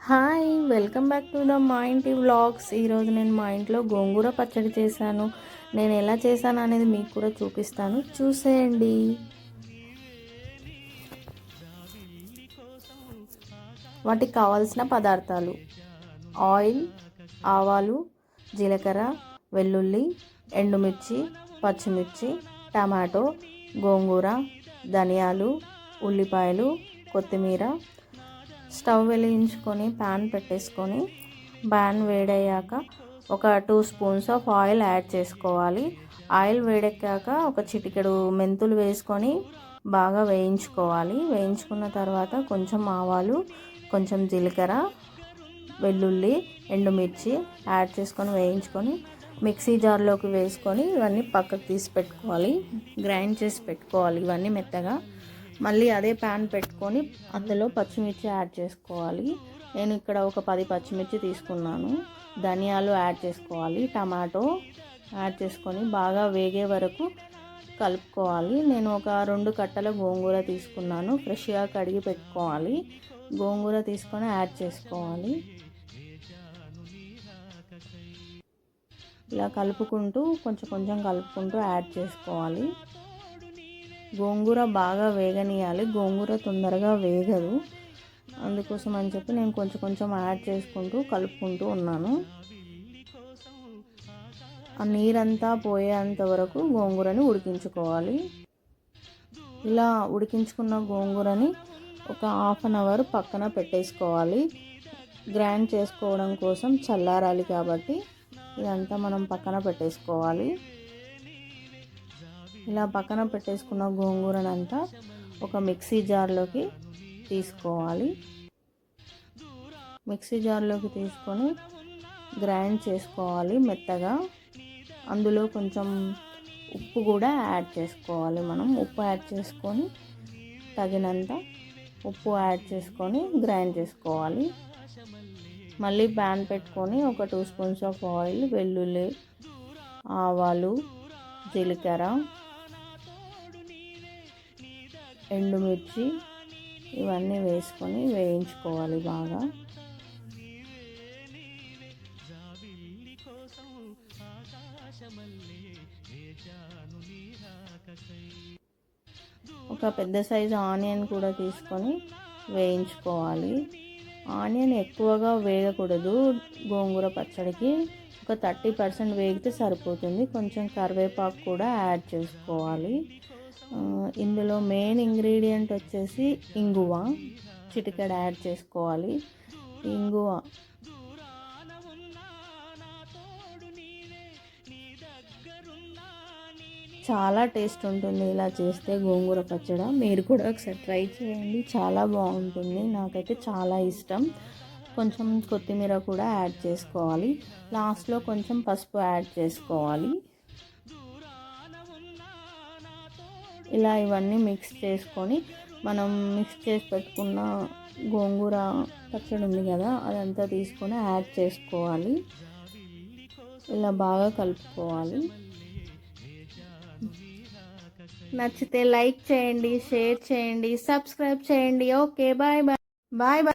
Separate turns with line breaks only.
Hi welcome back to the మా ఇంటి vlogs. ఈరోజు నేను మా ఇంట్లో గోంగూర పచ్చడి చేశాను. నేను ఎలా చేశాను అనేది మీకు కూడా చూపిస్తాను. చూసేయండి. వాటికి కావాల్సిన పదార్థాలు ఆయిల్ ఆవాలు జీలకర్ర వెల్లుల్లి ఎండుమిర్చి పచ్చిమిర్చి టమాటో గోంగూర ధనియాలు ఉల్లిపాయలు కొత్తిమీర స్టవ్ వెలిగించుకొని ప్యాన్ పెట్టేసుకొని ప్యాన్ వేడయ్యాక ఒక two spoons of oil add చేసుకోవాలి. ఆయిల్ వేడెక్కాక ఒక చిటికెడు మెంతులు వేసుకొని బాగా వేయించుకోవాలి. వేయించుకున్న తర్వాత కొంచెం ఆవాలు కొంచెం జీలకర్ర వెల్లుల్లి ఎండుమిర్చి యాడ్ చేసుకొని వేయించుకొని మిక్సీ జార్లోకి వేసుకొని ఇవన్నీ పక్కకు తీసి పెట్టుకోవాలి. గ్రైండ్ చేసి పెట్టుకోవాలి ఇవన్నీ మెత్తగా. మళ్ళీ అదే ప్యాన్ పెట్టుకొని అందులో పచ్చిమిర్చి యాడ్ చేసుకోవాలి. నేను ఇక్కడ ఒక పది పచ్చిమిర్చి తీసుకున్నాను. ధనియాలు యాడ్ చేసుకోవాలి. టమాటో యాడ్ చేసుకొని బాగా వేగే వరకు కలుపుకోవాలి. నేను ఒక రెండు కట్టల గోంగూర తీసుకున్నాను. ఫ్రెష్గా కడిగి పెట్టుకోవాలి. గోంగూర తీసుకొని యాడ్ చేసుకోవాలి. ఇలా కలుపుకుంటూ కొంచెం కొంచెం కలుపుకుంటూ యాడ్ చేసుకోవాలి. గోంగూర బాగా వేగనీయాలి. గోంగూర తొందరగా వేగదు. అందుకోసం అని చెప్పి నేను కొంచెం కొంచెం యాడ్ చేసుకుంటూ కలుపుకుంటూ ఉన్నాను. ఆ నీరంతా పోయేంత వరకు గోంగూరని ఉడికించుకోవాలి. ఇలా ఉడికించుకున్న గోంగూరని ఒక హాఫ్ అన్ అవర్ పక్కన పెట్టేసుకోవాలి. గ్రైండ్ చేసుకోవడం కోసం చల్లారాలి కాబట్టి ఇదంతా మనం పక్కన పెట్టేసుకోవాలి. ఇలా పక్కన పెట్టేసుకున్న గోంగూరనంతా ఒక మిక్సీ జార్లోకి తీసుకోవాలి. మిక్సీ జార్లోకి తీసుకొని గ్రైండ్ చేసుకోవాలి మెత్తగా. అందులో కొంచెం ఉప్పు కూడా యాడ్ చేసుకోవాలి మనం. ఉప్పు యాడ్ చేసుకొని తగినంత ఉప్పు యాడ్ చేసుకొని గ్రైండ్ చేసుకోవాలి. మళ్ళీ ప్యాన్ పెట్టుకొని ఒక టూ స్పూన్స్ ఆఫ్ ఆయిల్ వెల్లుల్లి ఆవాలు జీలకర్ర ఎండుమిర్చి ఇవన్నీ వేసుకొని వేయించుకోవాలి బాగా. ఒక పెద్ద సైజు ఆనియన్ కూడా తీసుకొని వేయించుకోవాలి. ఆనియన్ ఎక్కువగా వేగకూడదు గోంగూర పచ్చడికి. ఒక థర్టీ పర్సెంట్ వేగితే సరిపోతుంది. కొంచెం కరివేపాకు కూడా యాడ్ చేసుకోవాలి. ఇందులో మెయిన్ ఇంగ్రీడియంట్ వచ్చేసి ఇంగువ. చిటికెడ యాడ్ చేసుకోవాలి. ఇంగువ. చాలా టేస్ట్ ఉంటుంది ఇలా చేస్తే గోంగూర పచ్చడ. మీరు కూడా ఒకసారి ట్రై చేయండి. చాలా బాగుంటుంది. నాకైతే చాలా ఇష్టం. కొంచెం కొత్తిమీర కూడా యాడ్ చేసుకోవాలి. లాస్ట్లో కొంచెం పసుపు యాడ్ చేసుకోవాలి. ఇలా ఇవన్నీ మిక్స్ చేసుకొని మనం మిక్స్ చేసి పెట్టుకున్న గోంగూర పచ్చడి ఉంది కదా అదంతా తీసుకొని యాడ్ చేసుకోవాలి. ఇలా బాగా కలుపుకోవాలి. నచ్చితే లైక్ చేయండి షేర్ చేయండి సబ్స్క్రైబ్ చేయండి. Okay bye bye. Bye bye.